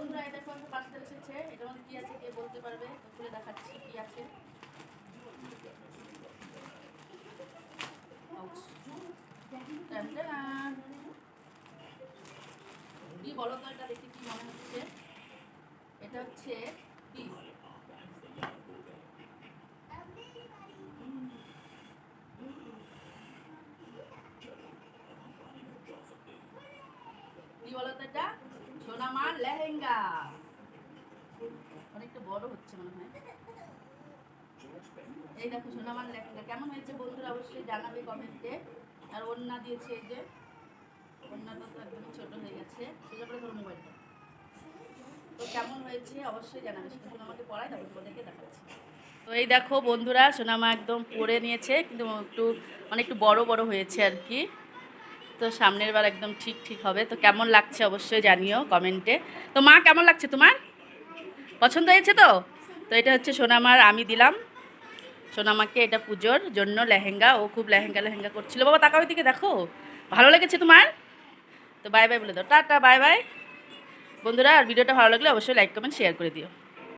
বন্ধুরা, এটা একটা পার্সেল এসেছে এটার মধ্যে কি আছে? কে বলতে পারবে? খুলে দেখাচ্ছি কি আছে। কি বলো তো এটা দেখে কি মনে হচ্ছে। এটা হচ্ছে কি কি বলো তো এটা। সোনামার লেহেঙ্গা। অনেকটা বড় হচ্ছে মনে হয়। এই দেখো সোনামার লেহেঙ্গা। কেমন হয়েছে বন্ধুরা? অবশ্যই জানাবে কমেন্টে। আর ওন্না দিয়েছে এই যে। ওন্নাটা তো একদম ছোট হয়ে গেছে। সেটা করে ধরো মোবাইলটা। তো কেমন হয়েছে? অবশ্যই জানাবে। সেটা সোনামাকে পড়াই তারপর তোমাদেরকে দেখাচ্ছি। তো এই দেখো বন্ধুরা, সোনামা একদম পরে নিয়েছে, কিন্তু একটু একটু বড় বড় হয়েছে আর কি। তো সামনের বার একদম ঠিক ঠিক হবে। তো কেমন লাগছে অবশ্যই জানিও কমেন্টে। তো মা, কেমন লাগছে তোমার? পছন্দ হয়েছে তো? তো এটা হচ্ছে সোনামার, আমি দিলাম। সোনামাকে এটা পুজোর জন্য লেহেঙ্গা, ও খুব লেহেঙ্গা লেহেঙ্গা করছিল। বাবা, তাকাও দিকে দেখো। ভালো লেগেছে তোমার? তো বাই বাই বলে দাও। Tata, bye bye. বন্ধুরা, আর ভিডিওটা ভালো লাগলে অবশ্যই লাইক কমেন্ট শেয়ার করে দিও।